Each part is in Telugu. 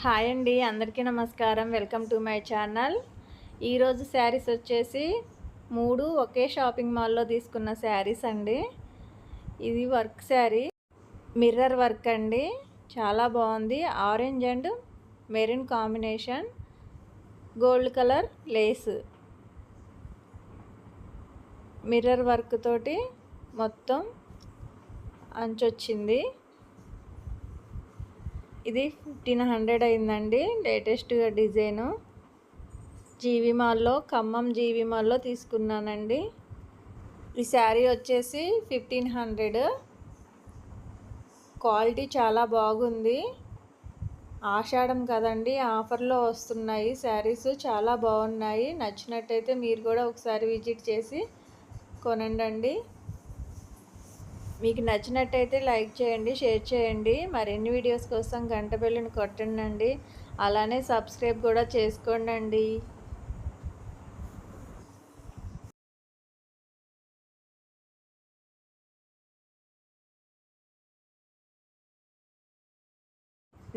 హాయ్ అండి అందరికీ నమస్కారం. Welcome to my channel. ఈరోజు శారీస్ వచ్చేసి మూడు ఒకే షాపింగ్ మాల్లో తీసుకున్న శారీస్ అండి. ఇది వర్క్ శారీ మిర్రర్ వర్క్ అండి. చాలా బాగుంది. Orange and maroon combination gold colour lace. Mirror work తోటి మొత్తం అంచొచ్చింది. ఇది ఫిఫ్టీన్ హండ్రెడ్ అయిందండి లేటెస్ట్గా డిజైను. జీవి మాల్లో ఖమ్మం జీవి మాల్లో తీసుకున్నానండి. ఈ శారీ వచ్చేసి ఫిఫ్టీన్ హండ్రెడ్. క్వాలిటీ చాలా బాగుంది. ఆషాఢం కదండి ఆఫర్లో వస్తున్నాయి శారీస్ చాలా బాగున్నాయి. నచ్చినట్టయితే మీరు కూడా ఒకసారి విజిట్ చేసి కొనండి మీకు నచ్చినట్టయితే లైక్ చేయండి షేర్ చేయండి. మరిన్ని వీడియోస్ కోసం గంట బెల్లుని కొట్టండి అలానే సబ్స్క్రైబ్ కూడా చేసుకోండి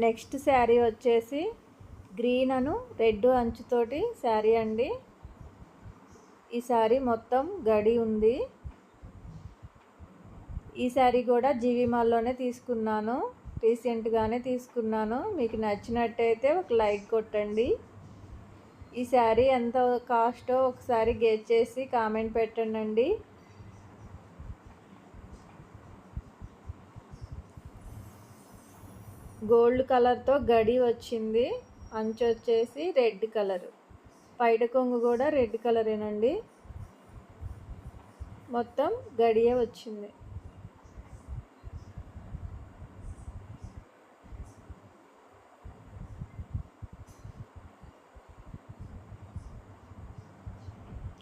నెక్స్ట్ శారీ వచ్చేసి గ్రీన్ అను రెడ్ అంచుతోటి శారీ అండి. ఈ శారీ మొత్తం గడి ఉంది. ఈ శారీ కూడా జీవి మాల్లోనే తీసుకున్నాను. రీసెంట్గానే తీసుకున్నాను. మీకు నచ్చినట్టయితే ఒక లైక్ కొట్టండి. ఈ శారీ ఎంత కాస్టో ఒకసారి గెట్ చేసి కామెంట్ పెట్టండి. గోల్డ్ కలర్తో గడి వచ్చింది. అంచు వచ్చేసి రెడ్ కలర్. పైట కొంగు కూడా రెడ్ కలరేనండి. మొత్తం గడియే వచ్చింది.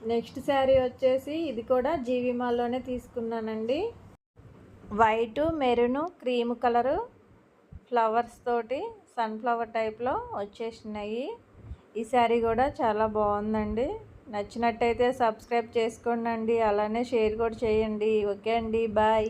నెక్స్ట్ శారీ వచ్చేసి ఇది కూడా జీవి మాల్లోనే తీసుకున్నానండి. White maroon cream colour flowers తోటి సన్ఫ్లవర్ టైప్లో వచ్చేసినాయి. ఈ శారీ కూడా చాలా బాగుందండి. నచ్చినట్టయితే సబ్స్క్రైబ్ చేసుకోండి అలానే షేర్ కూడా చేయండి. ఓకే అండి. బాయ్